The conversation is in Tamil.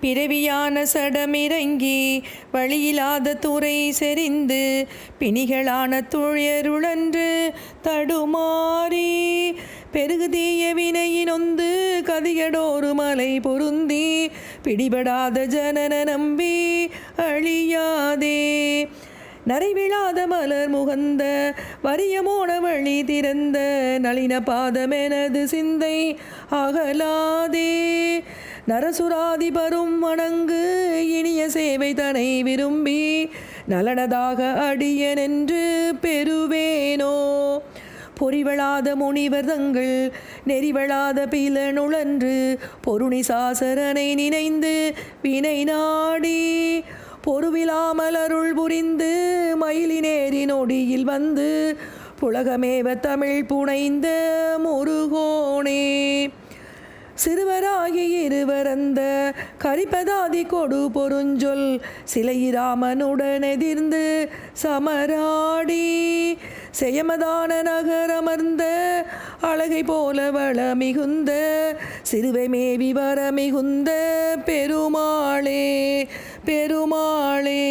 பிறவியான சடமிறங்கி வழியில்லாத துறை செறிந்து பிணிகளான துழியருளன்று தடுமாறி பெருகுதீய வினையினொந்து கதியடோரு மலை பொருந்தி பிடிபடாத ஜனன நம்பி அழியாதே. நரைவிழாத மலர் முகந்த வரியமோன வழி திறந்த நளின பாதமெனது சிந்தை அகலாதே. நரசுராதிபரும் வணங்கு இனிய சேவை தனை விரும்பி நலனதாக அடியனென்று பெறுவேனோ. பொறிவளாத முனிவர் தங்கள் நெறிவளாத பிலனுழன்று பொருணி சாசரனை நினைந்து வினை நாடி பொறுவிலாமல் அருள் புரிந்து மயிலினேறி நொடியில் வந்து புலகமேவ தமிழ் புனைந்த முருகோனே. சிறுவராகி இருவர் அந்த கரிபதாதி கொடு பொருஞ்சொல் சிலை ராமனுடன் எதிர்ந்து சமராடி. செயமதான நகரமர்ந்த அழகை போல வள மிகுந்த சிறுவை மேவி வர மிகுந்த பெருமாளே பெருமாளே.